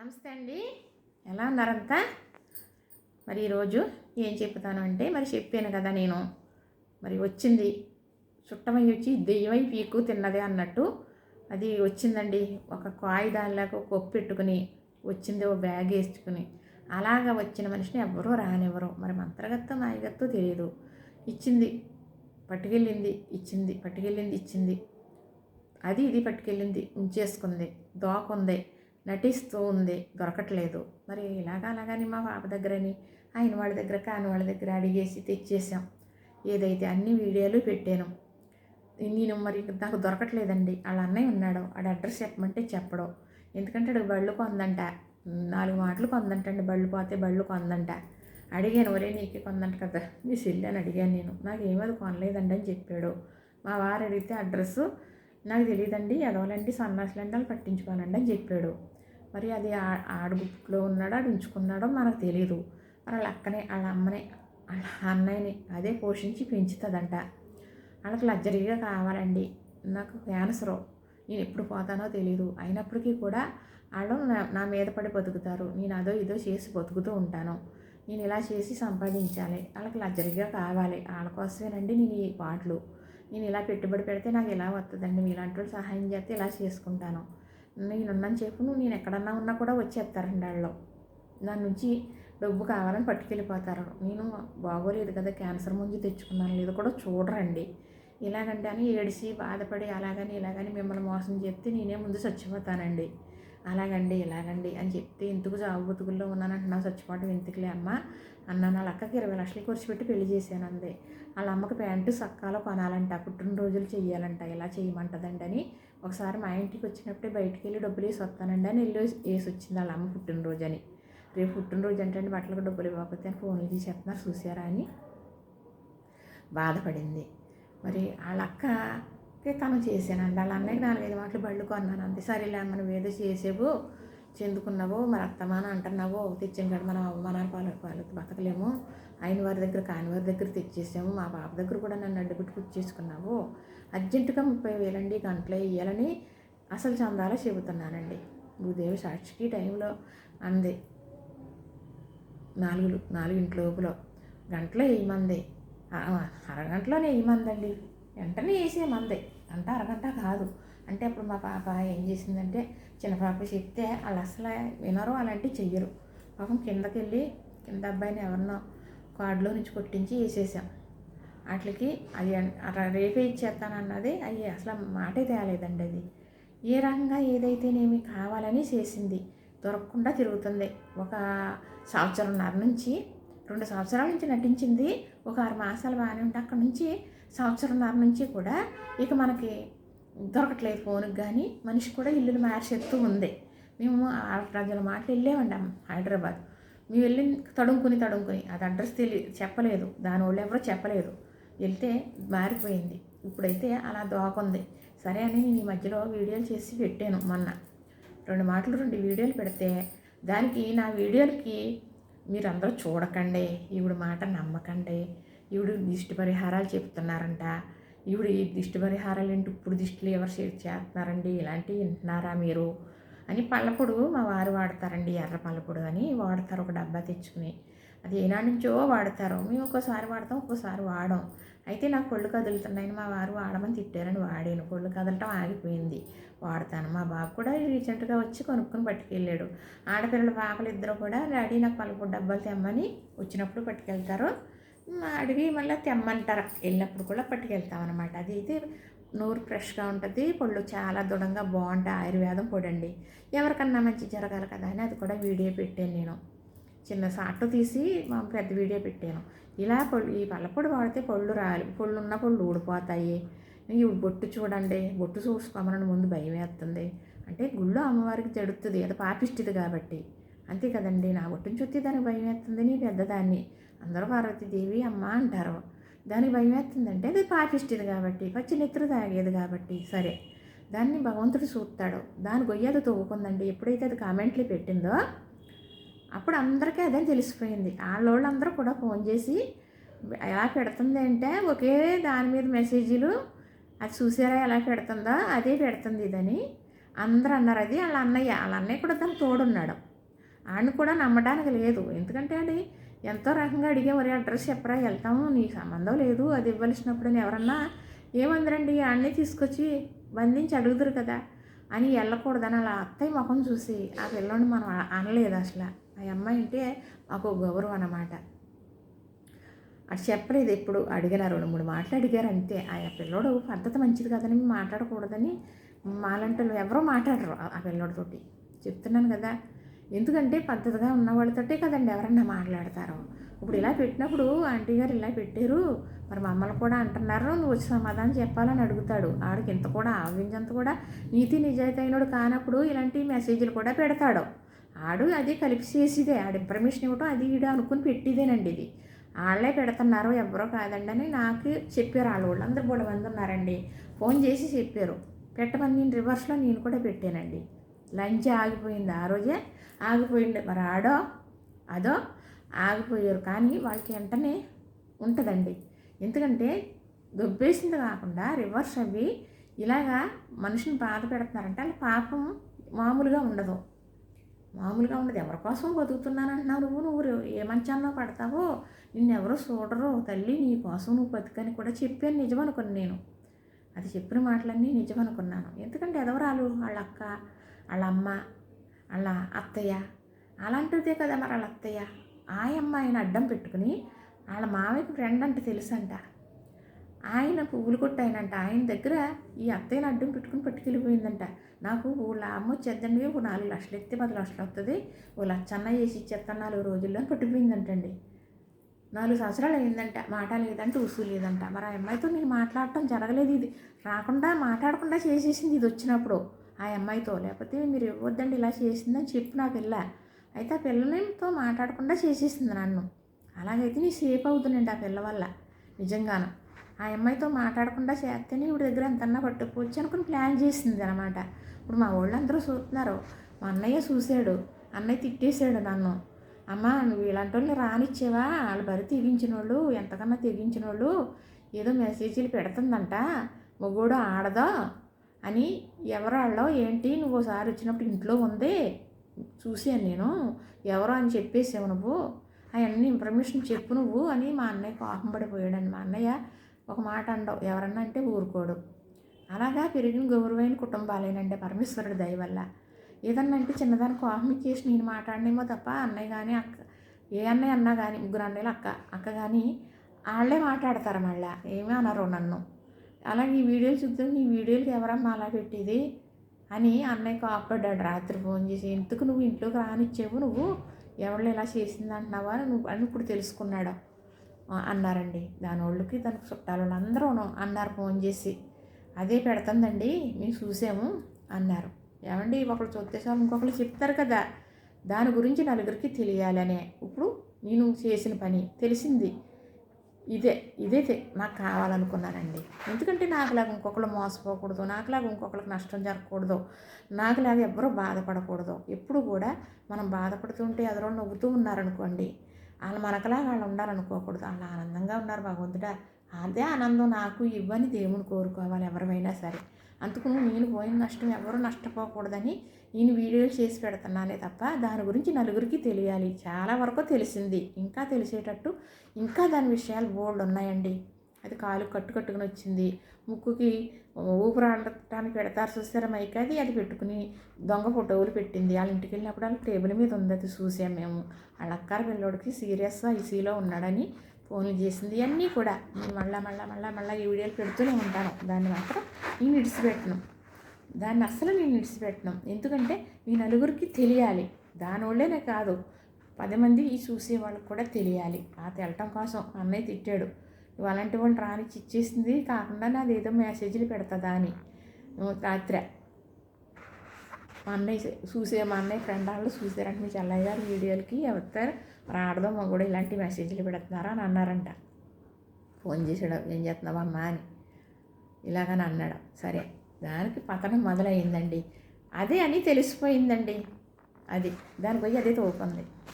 నమస్తే అండి. ఎలా ఉన్నారంతా? మరి ఈరోజు ఏం చెప్తాను అంటే మరి చెప్పాను కదా నేను. మరి వచ్చింది. చుట్టమై వచ్చి దెయ్యమై పీకు తిన్నదే అన్నట్టు. అది వచ్చిందండి. ఒక కాగిదానిలాగా ఒక కొప్పు పెట్టుకుని వచ్చింది ఓ బ్యాగ్ వేసుకుని. అలాగా వచ్చిన మనిషిని ఎవరూ రానివ్వరు. మరి మంత్రగత్తో మాయగత్తో తెలియదు. ఇచ్చింది పట్టుకెళ్ళింది ఇచ్చింది పట్టుకెళ్ళింది ఇచ్చింది. అది ఇది పట్టుకెళ్ళింది ఉంచేసుకుంది దోకుంది. నటిస్తూ ఉంది. దొరకట్లేదు. మరి ఇలాగా అలాగని మా పాప దగ్గరని ఆయన వాళ్ళ దగ్గర కాని వాళ్ళ దగ్గర అడిగేసి తెచ్చేసాం ఏదైతే అన్ని వీడియోలు పెట్టాను. నేను మరి నాకు దొరకట్లేదండి. వాళ్ళ అన్నయ్య ఉన్నాడు. ఆడ అడ్రస్ చెప్పమంటే చెప్పడం. ఎందుకంటే ఆడు బళ్ళు కొందంట. నాలుగు మాటలు కొందంటండి. బళ్ళు పోతే బళ్ళు కొందంట. అడిగాను ఒరే నీకే కొందంట కదా. మీ సెల్లి అని అడిగాను నేను. నాకు ఏమది కొనలేదండి అని చెప్పాడు. మా వారు అడిగితే అడ్రస్సు నాకు తెలియదండి ఎదవలండి సన్నాసులండి వాళ్ళు పట్టించుకోనండి అని చెప్పాడు. మరి అది ఆ- గుప్పులో ఉన్నాడో ఆడు ఉంచుకున్నాడో మనకు తెలియదు మరి వాళ్ళ అక్కనే వాళ్ళ అమ్మని వాళ్ళ అన్నయ్యని అదే పోషించి పెంచుతుందంట. వాళ్ళకి లగ్జరీగా కావాలండి. నాకు క్యాన్సరు. నేను ఎప్పుడు పోతానో తెలియదు అయినప్పటికీ కూడా వాళ్ళు నా- నా మీద పడి బతుకుతారు. నేను అదో ఇదో చేసి బతుకుతూ ఉంటాను. నేను ఇలా చేసి సంపాదించాలి. వాళ్ళకి లగ్జరీగా కావాలి. వాళ్ళ కోసమేనండి నేను ఈ పాటలు. నేను ఇలా పెట్టుబడి పెడితే నాకు ఇలా వస్తుందండి మీలాంటి వాళ్ళు సహాయం చేస్తే ఇలా చేసుకుంటాను. నేనున్నాను చెప్పు నువ్వు నేను ఎక్కడన్నా ఉన్నా కూడా వచ్చేస్తారండి వాళ్ళు దాని నుంచి డబ్బు కావాలని పట్టుకెళ్ళిపోతారు. నేను బాగోలేదు కదా క్యాన్సర్ ముందు తెచ్చుకున్నాను. లేదు కూడా చూడరండి. ఇలాగంటే అని ఏడిసి బాధపడి అలాగని ఇలాగని మిమ్మల్ని మోసం చెప్తే నేనే ముందు చచ్చిపోతానండి. అలాగండి ఇలాగండి అని చెప్తే ఎందుకు జాబు బతుకుల్లో ఉన్నానంటున్నావు? చచ్చిపోవడం ఎందుకులే అమ్మ? అన్న నా అక్కకి ఇరవై లక్షలు ఖర్చు పెట్టి పెళ్ళి చేశాను అందే. వాళ్ళ అమ్మకి ప్యాంటు సక్కాలో కొనాలంట పుట్టినరోజులు చేయాలంట ఇలా చేయమంటదండి అని. ఒకసారి మా ఇంటికి వచ్చినప్పుడే బయటికి వెళ్ళి డబ్బులు వేసి వస్తానండి అని వెళ్ళి వేసి వచ్చింది వాళ్ళ అమ్మ పుట్టినరోజు అని. రేపు పుట్టినరోజు అంటే అండి బట్టలకు డబ్బులు ఇవ్వకపోతే అని ఫోన్లు తీసి చెప్తున్నారు చూసారా అని బాధపడింది. మరి వాళ్ళ అక్కకి తను చేశానండి. వాళ్ళ అన్నయ్యకి నాలుగైదు మాటలు బళ్ళు కొన్నాను అంతే సరేలే మనం ఏదో చేసేవు. చెందుకున్నావో మరి అత్తమాన అంటున్నావో తెచ్చిన కాడ మనం అవమానాలు పాలు పాలు బతకలేము. ఆయన వారి దగ్గర కాని వారి దగ్గర తెచ్చేసాము. మా పాప దగ్గర కూడా నన్ను అడ్డుపెట్టి పుచ్చేసుకున్నావు అర్జెంటుగా ముప్పై వేలండి గంటలో వేయాలని అసలు చందాలో చెబుతున్నానండి. భూదేవి సాక్షికి టైంలో అంది. నాలుగు నాలుగింటి లోపల. గంటలో వేయమంది అరగంటలోనే వేయమందండి వెంటనే వేసేయమంది. గంట అరగంట కాదు. అంటే అప్పుడు మా పాప ఏం చేసిందంటే చిన్న పాప చెప్తే వాళ్ళు అసలు వినరు అలాంటివి చెయ్యరు. పాపం కిందకి వెళ్ళి కింద అబ్బాయిని ఎవరినో కార్డులో నుంచి కొట్టించి వేసేసాం. వాటికి అది అట్లా రేపే ఇచ్చేస్తానన్నది అవి అసలు మాటే తేలేదండి అది. ఏ రకంగా ఏదైతేనేమి కావాలని చేసింది. దొరకకుండా తిరుగుతుంది. ఒక సంవత్సరంన్నర నుంచి రెండు సంవత్సరాల నుంచి నటించింది. ఒక ఆరు మాసాలు బాగానే ఉంటే అక్కడ నుంచి సంవత్సరంన్నర నుంచి కూడా ఇక మనకి దొరకట్లేదు ఫోన్కి కానీ మనిషి కూడా ఇల్లులు మార్చేస్తూ ఉంది. మేము ఆ ప్రజల మాటలు వెళ్ళామండి హైదరాబాద్. మేము వెళ్ళి తడుముకుని తడుముకుని. అది అడ్రస్ తెలియ చెప్పలేదు. దాని వాళ్ళు ఎవరో చెప్పలేదు వెళ్తే మారిపోయింది. ఇప్పుడైతే అలా దోకుంది. సరే అని నేను ఈ మధ్యలో వీడియోలు చేసి పెట్టాను మొన్న. రెండు మాటలు రెండు వీడియోలు పెడితే దానికి నా వీడియోలకి మీరు అందరూ చూడకండి. ఈవిడ మాట నమ్మకండి. ఈవిడ దిష్టి పరిహారాలు చెప్తున్నారంట. ఇప్పుడు ఈ దిష్టి పరిహారాలు ఏంటి? ఇప్పుడు దిష్టిలు ఎవరు చే- చేస్తున్నారండి? ఇలాంటివి వింటున్నారా మీరు? అని పళ్ళపొడు మా వారు వాడతారండి ఎర్ర పళ్ళపొడు అని. వాడతారు ఒక డబ్బా తెచ్చుకుని. అది ఏనాటి నుంచో వాడతారు. మేము ఒక్కోసారి వాడతాం ఒక్కోసారి వాడం. అయితే నాకు కొళ్ళు కదులుతున్నాయని మా వారు వాడమని తిట్టారని వాడాను కొళ్ళు కదలటం ఆగిపోయింది. వాడతాను. మా బాబు కూడా రీసెంట్గా వచ్చి కొనుక్కొని పట్టుకెళ్ళాడు. ఆడపిల్లల పాపలు ఇద్దరు కూడా డాడీ నాకు పలుపు డబ్బాలు తెమ్మని వచ్చినప్పుడు పట్టుకెళ్తారు. మా అడవి మళ్ళీ తెమ్మంటారు. వెళ్ళినప్పుడు కూడా పట్టుకెళ్తాం అనమాట అది అయితే నోరు ఫ్రెష్గా ఉంటుంది. పళ్ళు చాలా దృఢంగా బాగుంటాయి. ఆయుర్వేదం పొడండి. ఎవరికన్నా మంచి జరగాలి కదా అని అది కూడా వీడియో పెట్టాను నేను. చిన్న సాటు తీసి మా పెద్ద వీడియో పెట్టాను. ఇలా పళ్ళు ఈ పళ్ళపొడి వాడితే పళ్ళు రాలి పళ్ళు ఉన్న పళ్ళు ఊడిపోతాయి. ఈ బొట్టు చూడండి. బొట్టు చూసుకోమని ముందు భయం వేస్తుంది. అంటే గుళ్ళో అమ్మవారికి జడుతుంది. అది పాపిష్టిది కాబట్టి. అంతే కదండి. నా బొట్టుని చుట్టి దానికి భయం వేస్తుంది నీ పెద్దదాన్ని. అందరూ పార్వతీదేవి అమ్మ అంటారు. దానికి భయం వేస్తుందంటే అది పాపిష్టిది కాబట్టి పచ్చి నెత్తురు తాగేది కాబట్టి సరే. దాన్ని భగవంతుడు చూస్తాడు. దాని గొయ్యది తవ్వుకుందండి ఎప్పుడైతే అది కామెంట్లు పెట్టిందో అప్పుడు అందరికీ అదే తెలిసిపోయింది. వాళ్ళందరూ కూడా ఫోన్ చేసి ఎలా పెడుతుంది అంటే ఒకే దాని మీద మెసేజీలు అది చూసారా ఎలా పెడుతుందో అదే పెడుతుంది ఇదని అందరూ అన్నారు. అది వాళ్ళ అన్నయ్య వాళ్ళ అన్నయ్య కూడా దానికి తోడున్నాడు. ఆయన కూడా నమ్మడానికి లేదు. ఎందుకంటే అది ఎంతో రకంగా అడిగే మరి అడ్రస్ చెప్పరా వెళ్తాము నీకు సంబంధం లేదు అది ఇవ్వలసినప్పుడు నేను ఎవరన్నా ఏమందరండి ఆడనే తీసుకొచ్చి బంధించి అడుగుదురు కదా అని వెళ్ళకూడదని అలా అత్తయ్య ముఖం చూసి ఆ పిల్లని మనం అనలేదు అసలు. ఆ అమ్మాయి అంటే మాకు గౌరవం అన్నమాట. అది చెప్పలేదు ఎప్పుడు అడిగిన రెండు మూడు మాటలు అడిగారు అంతే ఆ పిల్లోడు పద్ధతి మంచిది కదని మాట్లాడకూడదని మాలంటే ఎవరో మాట్లాడరు ఆ పిల్లోడితోటి. చెప్తున్నాను కదా ఎందుకంటే పద్ధతిగా ఉన్న వాళ్ళతోటే కదండి ఎవరన్నా మాట్లాడతారు. ఇప్పుడు ఇలా పెట్టినప్పుడు ఆంటీ గారు ఇలా పెట్టారు. మరి మమ్మల్ని కూడా అంటున్నారు నువ్వు వచ్చి సమాధానం చెప్పాలని అడుగుతాడు. ఆడికి ఇంత కూడా ఆవించంత కూడా నీతి నిజాయితీ అయినోడు కానప్పుడు ఇలాంటి మెసేజ్లు కూడా పెడతాడు. ఆడు అది కలిపి చేసిదే ఆడు ఇన్ఫర్మేషన్ ఇవ్వటం అది ఈడు అనుకుని పెట్టిదేనండి ఇది. వాళ్ళే పెడుతున్నారు ఎవరో కాదండి అని నాకు చెప్పారు వాళ్ళు వాళ్ళందరూ కూడా మంది ఉన్నారండి. ఫోన్ చేసి చెప్పారు. పెట్టమని నేను రివర్స్లో నేను కూడా పెట్టానండి. లంచ్ ఆగిపోయింది. ఆ రోజే ఆగిపోయింది మరి ఆడో అదో ఆగిపోయారు. కానీ వాళ్ళకి వెంటనే ఉంటుందండి. ఎందుకంటే దొబ్బేసింది కాకుండా రివర్స్ అవి ఇలాగా మనిషిని బాధ పెడుతున్నారంటే వాళ్ళ పాపం మామూలుగా ఉండదు. మామూలుగా ఉండదు. ఎవరి కోసం బతుకుతున్నాను అంటున్నావు నువ్వు? నువ్వు ఏ మంచాన్నో పడతావో? నిన్నెవరో చూడరు? తల్లి నీ కోసం నువ్వు బతుకని కూడా చెప్పాను నిజం నేను. అది చెప్పిన మాటలన్నీ నిజం అనుకున్నాను ఎందుకంటే ఎదవరాలు వాళ్ళ అక్క వాళ్ళ అమ్మ వాళ్ళ అత్తయ్య అలాంటిదే కదా మరి వాళ్ళ అత్తయ్య. ఆ అమ్మాయిని అడ్డం పెట్టుకుని వాళ్ళ మామయ్యకి ఫ్రెండ్ అంటే తెలుసంట. ఆయన పువ్వులు కొట్టాయనంట. ఆయన దగ్గర ఈ అత్తయ్యని అడ్డం పెట్టుకుని పట్టుకెళ్ళిపోయిందంట. నాకు వాళ్ళ అమ్మ వచ్చేద్దండి ఓ నాలుగు లక్షలు ఎత్తే పది లక్షలు వస్తుంది ఓ లచ్చన్న వేసి ఇచ్చేస్తాను నాలుగు రోజుల్లో పట్టుకుపోయిందంటండి. నాలుగు సంవత్సరాలు అయిందంట. మాట లేదంటే ఉసు లేదంట. మరి ఆ అమ్మాయితో నేను మాట్లాడటం జరగలేదు ఇది. రాకుండా మాట్లాడకుండా చేసేసింది ఇది వచ్చినప్పుడు. ఆ అమ్మాయితో. లేకపోతే మీరు ఇవ్వద్దండి ఇలా చేసిందని చెప్పి నా పిల్ల. అయితే ఆ పిల్లలతో మాట్లాడకుండా చేసేసింది నన్ను. అలాగైతే నీ సేఫ్ అవుతుందండి ఆ పిల్ల వల్ల నిజంగాను. ఆ అమ్మాయితో మాట్లాడకుండా చేస్తేనే ఇప్పుడు దగ్గర ఎంతన్నా పట్టుకోవచ్చు అనుకుని ప్లాన్ చేసింది అనమాట ఇప్పుడు మా వాళ్ళు అందరూ చూస్తున్నారు. మా అన్నయ్య చూశాడు. అన్నయ్య తిట్టేశాడు నన్ను. అమ్మ నువ్వు ఇలాంటి వాళ్ళు రానిచ్చేవా? వాళ్ళు బరి తెగించిన వాళ్ళు ఎంతకన్నా తెగించిన వాళ్ళు ఏదో మెసేజీలు పెడుతుందంట. మొగోడు ఆడదో? అని ఎవరాళ్ళో ఏంటి నువ్వు ఒకసారి వచ్చినప్పుడు ఇంట్లో ఉంది? చూసాను నేను. ఎవరో అని చెప్పేసావు నువ్వు. అవన్నీ ఇన్ఫర్మేషన్ చెప్పు నువ్వు అని మా అన్నయ్య కోపం పడిపోయాడని మా అన్నయ్య ఒక మాట అండవు ఎవరన్నా అంటే ఊరుకోడు. అలాగా పెరిగిన గౌరవమైన కుటుంబాలేనండి పరమేశ్వరుడు దయ వల్ల. ఏదన్నా అంటే చిన్నదాని కోపం ఇచ్చేసి నేను మాట్లాడినేమో తప్ప అన్నయ్య కానీ అక్క ఏ అన్నయ్య అన్నా కానీ ముగ్గురు అన్నయ్యలు అక్క అక్క కానీ వాళ్ళే మాట్లాడతారు మళ్ళీ. ఏమీ అనరు నన్ను. అలాగే ఈ వీడియోలు చూద్దాం నీ వీడియోలకి ఎవరమ్మా అలా పెట్టేది? అని అన్నయ్య కాపాడాడు రాత్రి ఫోన్ చేసి ఎందుకు నువ్వు ఇంట్లోకి రానిచ్చేవు? నువ్వు ఎవళ్ళు ఇలా చేసింది అంటున్నావా? నువ్వు అని ఇప్పుడు తెలుసుకున్నాడు. అన్నారండి. దాని వాళ్ళకి దానికి చుట్టాలు అందరూ అన్నారు ఫోన్ చేసి. అదే పెడుతుందండి మేము చూసాము అన్నారు. ఏమండి ఒకళ్ళు చూద్దేశాలు ఇంకొకళ్ళు ఇంకొకరు చెప్తారు కదా. దాని గురించి నలుగురికి తెలియాలనే. ఇప్పుడు నేను చేసిన పని తెలిసింది. ఇదే ఇదే నాకు కావాలనుకున్నానండి. ఎందుకంటే నాకులాగా ఇంకొకరు మోసపోకూడదు నాకులాగా ఇంకొకరికి నష్టం జరగకూడదు నాకులాగా ఎవ్వరూ బాధపడకూడదు. ఎప్పుడు కూడా మనం బాధపడుతుంటే ఎదరో నవ్వుతూ ఉన్నారనుకోండి వాళ్ళు మనకలా వాళ్ళు ఉండాలనుకోకూడదు. వాళ్ళు ఆనందంగా ఉన్నారు భగవంతుడా. అదే ఆనందం నాకు ఇవ్వని దేవుని కోరుకోవాలి ఎవరైనా సరే. అందుకు నేను పోయిన నష్టం ఎవరు నష్టపోకూడదని నేను వీడియోలు చేసి పెడుతున్నానే తప్ప దాని గురించి నలుగురికి తెలియాలి. చాలా వరకు తెలిసింది. ఇంకా తెలిసేటట్టు ఇంకా దాని విషయాలు బోల్డ్ ఉన్నాయండి. అది కాలు కట్టు కట్టుకుని వచ్చింది. ముక్కుకి ఊపిరాడటానికి పెడతారు చూసారా మైక్ అది? అది పెట్టుకుని దొంగ ఫోటోలు పెట్టింది. వాళ్ళ ఇంటికి వెళ్ళినప్పుడు వాళ్ళ టేబుల్ మీద ఉంది అది చూసాం మేము. వాళ్ళ అక్కారు పిల్లోడికి సీరియస్ ఐసీలో ఉన్నాడని ఫోన్లు చేసింది. ఇవన్నీ కూడా నేను మళ్ళా మళ్ళా మళ్ళా మళ్ళీ ఈ వీడియోలు పెడుతూనే ఉంటాను. దాన్ని మాత్రం నేను ఇడిచిపెట్టను దాన్ని అస్సలు నేను ఇడిచిపెట్టను ఎందుకంటే మీ నలుగురికి తెలియాలి. దానివల్లనే కాదు. పది మంది ఈ చూసే వాళ్ళకి కూడా తెలియాలి. ఆ తెలటం కోసం అన్నయ్య తిట్టాడు. అలాంటి వాళ్ళు రానిచ్చి ఇచ్చేసింది కాకుండా నాది ఏదో మెసేజ్లు పెడతా అని. రాత్రి మా అన్నయ్య చూసే మా అన్నయ్య ఫ్రెండ్ వాళ్ళు చూసారంట మీ చెల్లయ్య గారు వీడియోలకి ఎవరు రాడదో మా కూడా ఇలాంటి మెసేజ్లు పెడుతున్నారా అని అన్నారంట ఫోన్ చేసాడు ఏం చేస్తున్నావు అమ్మ అని ఇలాగని అన్నాడు సరే దానికి పతనం మొదలైందండి అదే అని తెలిసిపోయిందండి అది దానికి పోయి అదే తోపుంది